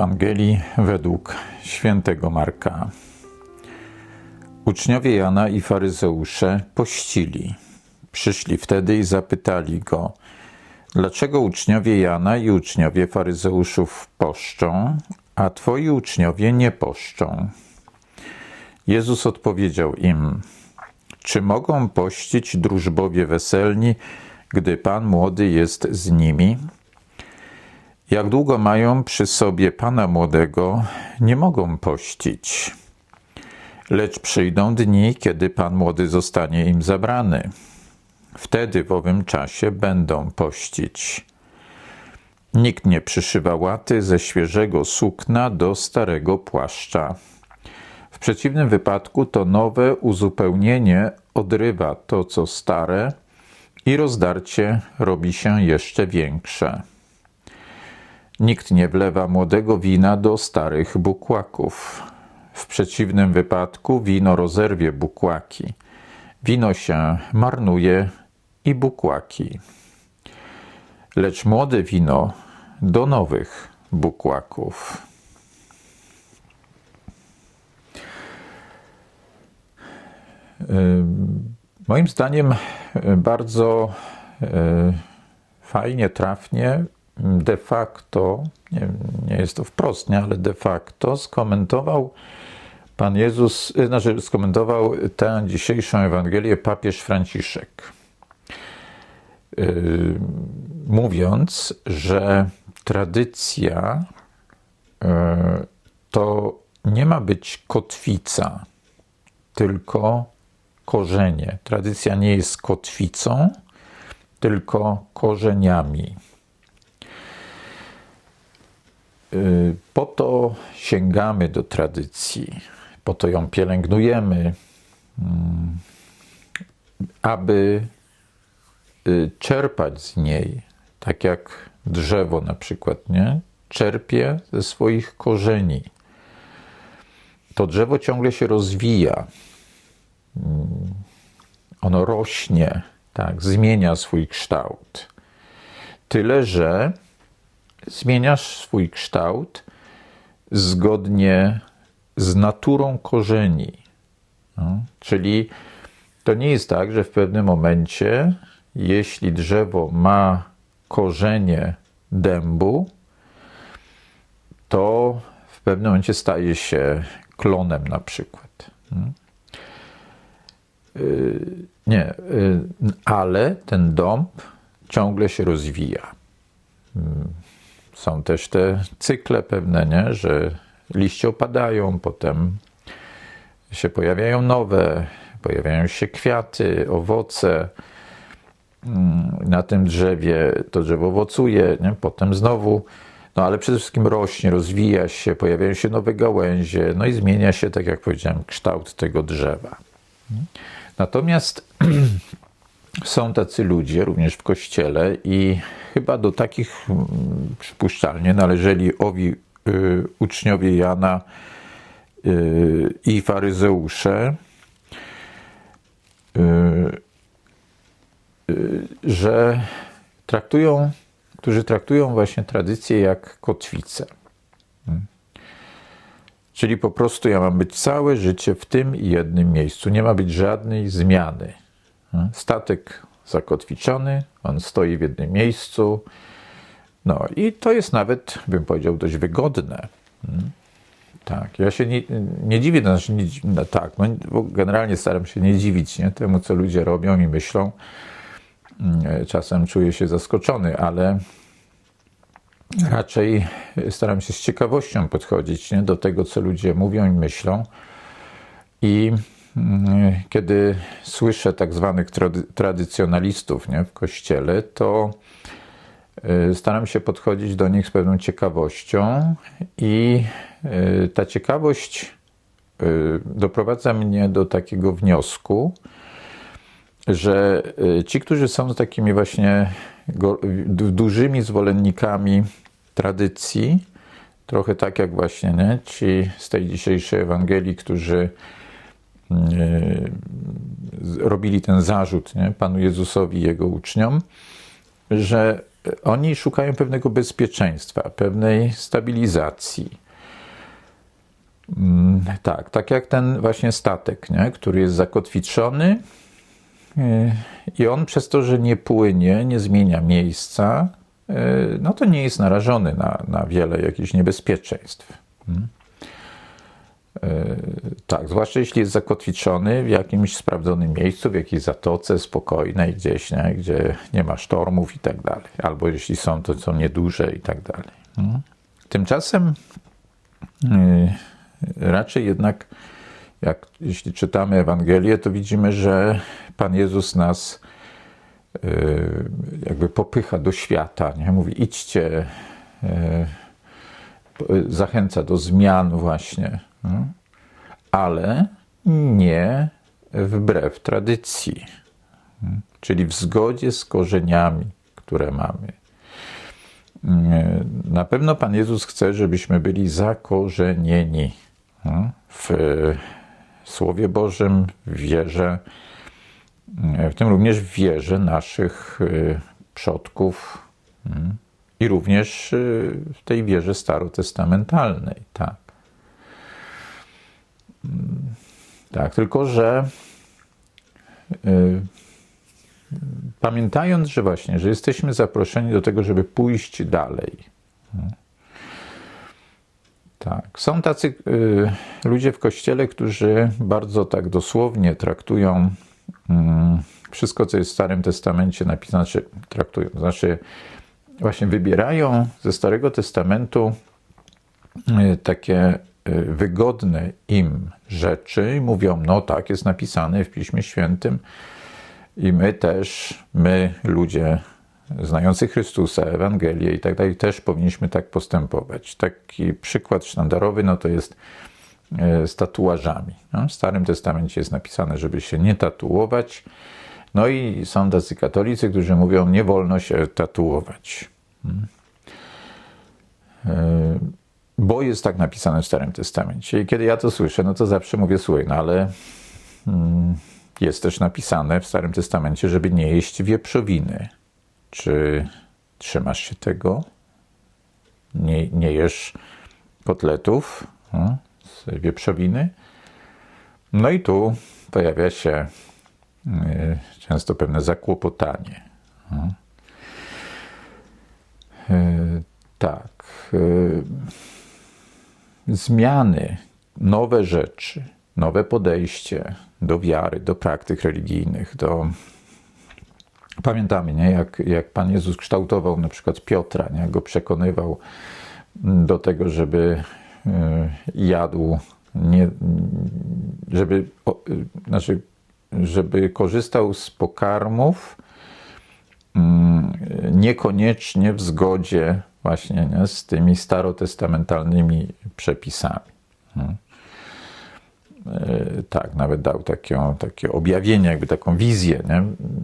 Ewangelii według świętego Marka. Uczniowie Jana i faryzeusze pościli. Przyszli wtedy i zapytali go, dlaczego uczniowie Jana i uczniowie faryzeuszów poszczą, a twoi uczniowie nie poszczą? Jezus odpowiedział im, czy mogą pościć drużbowie weselni, gdy Pan młody jest z nimi? Jak długo mają przy sobie Pana młodego, nie mogą pościć. Lecz przyjdą dni, kiedy Pan młody zostanie im zabrany. Wtedy w owym czasie będą pościć. Nikt nie przyszywa łaty ze świeżego sukna do starego płaszcza. W przeciwnym wypadku to nowe uzupełnienie odrywa to, co stare, i rozdarcie robi się jeszcze większe. Nikt nie wlewa młodego wina do starych bukłaków. W przeciwnym wypadku wino rozerwie bukłaki. Wino się marnuje i bukłaki. Lecz młode wino do nowych bukłaków. Moim zdaniem bardzo fajnie, trafnie de facto, nie, nie jest to wprost, nie, ale de facto skomentował Pan Jezus, y, znaczy skomentował tę dzisiejszą Ewangelię papież Franciszek. Yy, mówiąc, że tradycja yy, to nie ma być kotwica, tylko korzenie. Tradycja nie jest kotwicą, tylko korzeniami. Y, po to sięgamy do tradycji, po to ją pielęgnujemy, mm, aby y, czerpać z niej, tak jak drzewo na przykład, nie? Czerpie ze swoich korzeni. To drzewo ciągle się rozwija. Mm, ono rośnie, tak, zmienia swój kształt. Tyle, że zmieniasz swój kształt zgodnie z naturą korzeni. No, czyli to nie jest tak, że w pewnym momencie, jeśli drzewo ma korzenie dębu, to w pewnym momencie staje się klonem na przykład. Hmm? Y, nie, y, ale ten dąb ciągle się rozwija. Są też te cykle pewne, nie? że liście opadają, potem się pojawiają nowe, pojawiają się kwiaty, owoce. Mm, na tym drzewie to drzewo owocuje, nie? potem znowu, no ale przede wszystkim rośnie, rozwija się, pojawiają się nowe gałęzie, no i zmienia się, tak jak powiedziałem, kształt tego drzewa. Natomiast są tacy ludzie również w kościele i chyba do takich mm, przypuszczalnie należeli owi y, uczniowie Jana y, i faryzeusze, y, że traktują, którzy traktują właśnie tradycję jak kotwicę. Hmm. Czyli po prostu ja mam być całe życie w tym jednym miejscu. Nie ma być żadnej zmiany. Statek zakotwiczony, on stoi w jednym miejscu. No i to jest nawet, bym powiedział, dość wygodne. Hmm. Tak, ja się nie, nie dziwię, znaczy nie, no tak, no, generalnie staram się nie dziwić nie, temu, co ludzie robią i myślą. Hmm, czasem czuję się zaskoczony, ale raczej staram się z ciekawością podchodzić nie, do tego, co ludzie mówią i myślą. I kiedy słyszę tak zwanych tradycjonalistów nie, w kościele, to y, staram się podchodzić do nich z pewną ciekawością, i y, ta ciekawość y, doprowadza mnie do takiego wniosku, że ci, którzy są takimi właśnie dużymi zwolennikami tradycji, trochę tak jak właśnie nie, ci z tej dzisiejszej Ewangelii, którzy robili ten zarzut nie, Panu Jezusowi i Jego uczniom, że oni szukają pewnego bezpieczeństwa, pewnej stabilizacji. Mm, tak, tak jak ten właśnie statek, nie? który jest zakotwiczony e, i on przez to, że nie płynie, nie zmienia miejsca, e, no to nie jest narażony na, na wiele jakichś niebezpieczeństw. Tak, zwłaszcza jeśli jest zakotwiczony w jakimś sprawdzonym miejscu, w jakiejś zatoce spokojnej gdzieś, nie? gdzie nie ma sztormów i tak dalej. Albo jeśli są, to są nieduże i tak dalej. Mm. Tymczasem raczej jednak, jak jeśli czytamy Ewangelię, to widzimy, że Pan Jezus nas y, jakby popycha do świata, nie? Mówi idźcie, y, zachęca do zmian właśnie, ale nie wbrew tradycji, czyli w zgodzie z korzeniami, które mamy. Y, na pewno Pan Jezus chce, żebyśmy byli zakorzenieni w Słowie Bożym, w wierze, w tym również w wierze naszych y, przodków i również y, w tej wierze starotestamentalnej, tak. Mm, tak, tylko że y, pamiętając, że właśnie, że jesteśmy zaproszeni do tego, żeby pójść dalej. Mm, tak. Są tacy y, ludzie w kościele, którzy bardzo tak dosłownie traktują y, wszystko, co jest w Starym Testamencie napisane, znaczy traktują, znaczy właśnie wybierają ze Starego Testamentu y, takie y, wygodne im rzeczy i mówią, no tak, jest napisane w Piśmie Świętym i my też, my ludzie znający Chrystusa, Ewangelię i tak dalej, też powinniśmy tak postępować. Taki przykład sztandarowy no to jest e, z tatuażami. No, w Starym Testamencie jest napisane, żeby się nie tatuować. No i są tacy katolicy, którzy mówią, nie wolno się tatuować. Hmm. E, bo jest tak napisane w Starym Testamencie. I kiedy ja to słyszę, no to zawsze mówię, słuchaj, no ale hmm, jest też napisane w Starym Testamencie, żeby nie jeść wieprzowiny. Czy trzymasz się tego? Nie, nie jesz kotletów no, z wieprzowiny? No i tu pojawia się często pewne zakłopotanie. Y, tak. Y, zmiany, nowe rzeczy, nowe podejście do wiary, do praktyk religijnych, do Pamiętamy, nie? Jak, jak Pan Jezus kształtował na przykład Piotra, nie? go przekonywał do tego, żeby jadł, nie, żeby, znaczy, żeby korzystał z pokarmów mm, niekoniecznie w zgodzie właśnie nie? z tymi starotestamentalnymi przepisami. E, tak, nawet dał takie, takie objawienie, jakby taką wizję nie?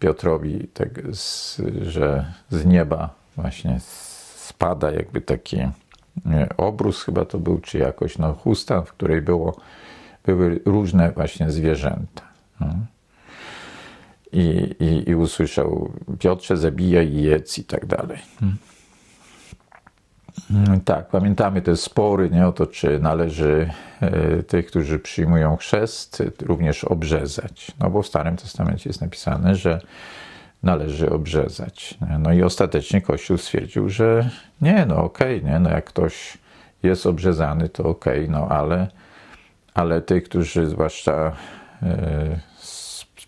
Piotrowi, tak, z, że z nieba właśnie spada jakby taki obrus, chyba to był, czy jakoś no, chusta, w której było, były różne właśnie zwierzęta. No. I, i, I usłyszał Piotrze, zabijaj i jedz i tak dalej. Hmm. Mm, tak, pamiętamy te spory nie, o to, czy należy e, tych, którzy przyjmują chrzest, również obrzezać. No bo w Starym Testamencie jest napisane, że należy obrzezać. No i ostatecznie Kościół stwierdził, że nie, no okej, okay, nie, no jak ktoś jest obrzezany, to okej, okay, no ale, ale tych, którzy zwłaszcza e,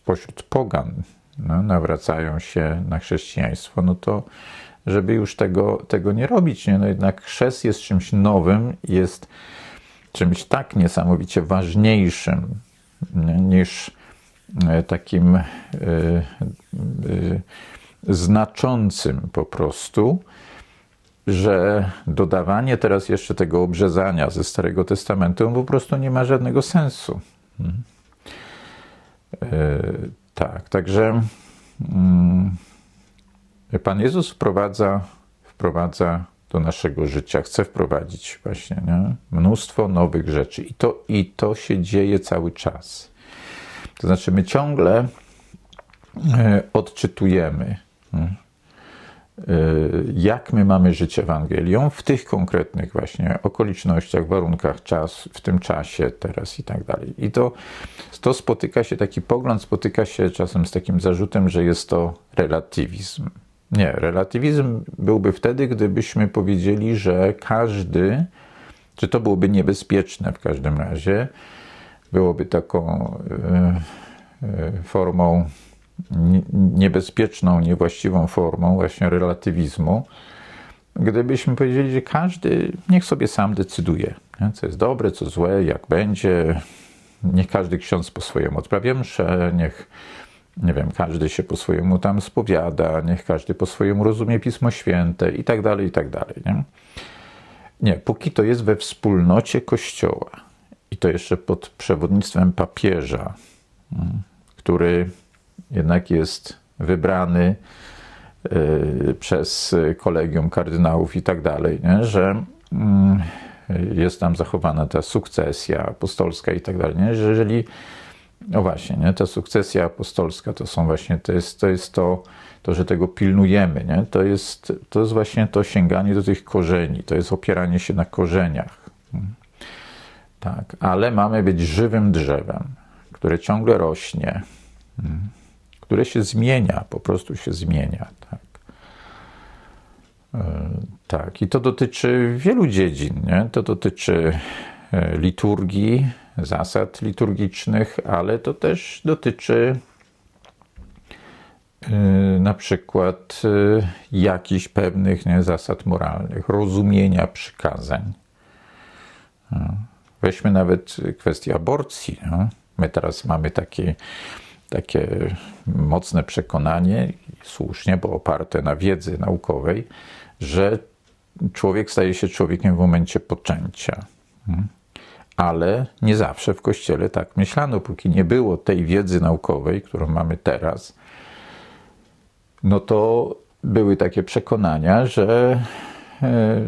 spośród pogan no, nawracają się na chrześcijaństwo, no to żeby już tego, tego nie robić. Nie? No jednak chrzest jest czymś nowym, jest czymś tak niesamowicie ważniejszym nie? niż e, takim y, y, znaczącym po prostu, że dodawanie teraz jeszcze tego obrzezania ze Starego Testamentu po prostu nie ma żadnego sensu. Y, tak, także. Mm, Pan Jezus wprowadza, wprowadza do naszego życia, chce wprowadzić właśnie nie? mnóstwo nowych rzeczy i to, i to się dzieje cały czas. To znaczy, my ciągle e, odczytujemy jak my mamy żyć Ewangelią w tych konkretnych właśnie okolicznościach, warunkach, czas, w tym czasie, teraz i tak dalej. I to, to spotyka się, taki pogląd spotyka się czasem z takim zarzutem, że jest to relatywizm. Nie, relatywizm byłby wtedy, gdybyśmy powiedzieli, że każdy, czy to byłoby niebezpieczne w każdym razie, byłoby taką y, y, formą niebezpieczną, niewłaściwą formą właśnie relatywizmu, gdybyśmy powiedzieli, że każdy niech sobie sam decyduje, nie? co jest dobre, co złe, jak będzie. Niech każdy ksiądz po swojemu odprawia mszę, niech nie wiem, każdy się po swojemu tam spowiada, niech każdy po swojemu rozumie Pismo Święte i tak dalej, i tak dalej. Nie? nie, póki to jest we wspólnocie Kościoła i to jeszcze pod przewodnictwem papieża, mm, który jednak jest wybrany y, przez kolegium kardynałów i tak dalej, nie? że mm, jest tam zachowana ta sukcesja apostolska i tak dalej, nie? że jeżeli no właśnie, nie? ta sukcesja apostolska to są właśnie, to jest to, jest to, to że tego pilnujemy, nie? To, jest, to jest właśnie to sięganie do tych korzeni, to jest opieranie się na korzeniach. Tak, ale mamy być żywym drzewem, które ciągle rośnie, które się zmienia, po prostu się zmienia. Tak, e, tak. i to dotyczy wielu dziedzin. Nie? To dotyczy e, liturgii, zasad liturgicznych, ale to też dotyczy e, na przykład jakichś pewnych nie, zasad moralnych, rozumienia przykazań. Weźmy nawet kwestię aborcji. No. My teraz mamy taki takie mocne przekonanie, słusznie, bo oparte na wiedzy naukowej, że człowiek staje się człowiekiem w momencie poczęcia. Hmm? Ale nie zawsze w kościele tak myślano, póki nie było tej wiedzy naukowej, którą mamy teraz. No to były takie przekonania, że e,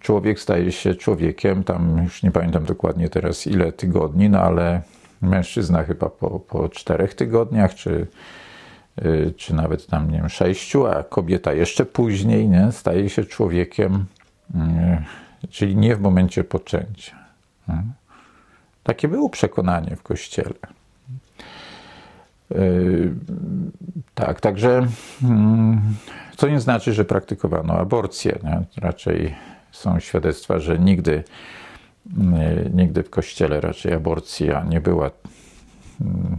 człowiek staje się człowiekiem, tam już nie pamiętam dokładnie teraz ile tygodni, no ale mężczyzna chyba po, po czterech tygodniach, czy, y, czy nawet tam, nie wiem, sześciu, a kobieta jeszcze później, nie, staje się człowiekiem, y, czyli nie w momencie poczęcia. Takie było przekonanie w kościele. Y, tak, także mm, co nie znaczy, że praktykowano aborcję. Nie? Raczej są świadectwa, że nigdy Nigdy w kościele raczej aborcja nie była mm,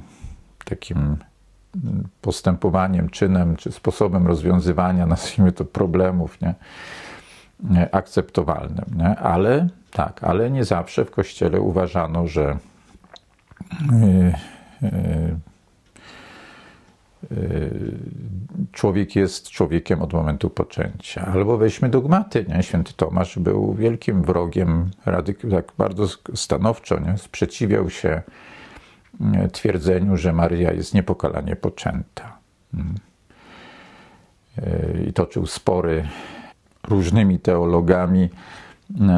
takim mm, postępowaniem, czynem czy sposobem rozwiązywania, nazwijmy to, problemów nie? akceptowalnym. Nie? Ale tak, ale nie zawsze w kościele uważano, że yy, yy, Y, człowiek jest człowiekiem od momentu poczęcia. Albo weźmy dogmaty. Nie? Święty Tomasz był wielkim wrogiem, radyk- tak bardzo stanowczo nie? sprzeciwiał się y, twierdzeniu, że Maria jest niepokalanie poczęta. Mm. Y, I toczył spory różnymi teologami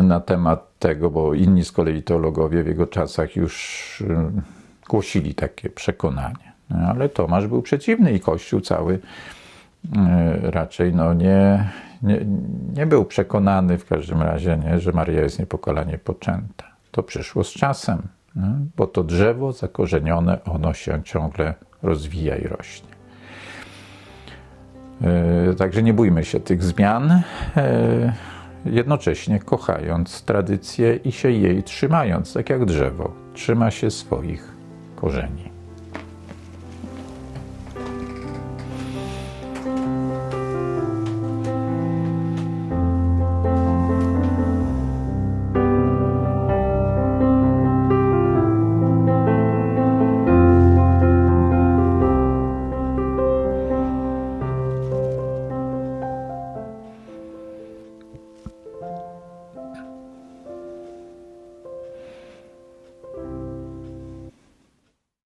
na temat tego, bo inni z kolei teologowie w jego czasach już głosili takie przekonanie. Ale Tomasz był przeciwny i Kościół cały e, raczej no nie, nie, nie był przekonany w każdym razie, nie, że Maria jest niepokalanie poczęta. To przyszło z czasem, nie? bo to drzewo zakorzenione, ono się ciągle rozwija i rośnie. E, także nie bójmy się tych zmian, e, jednocześnie kochając tradycję i się jej trzymając, tak jak drzewo trzyma się swoich korzeni.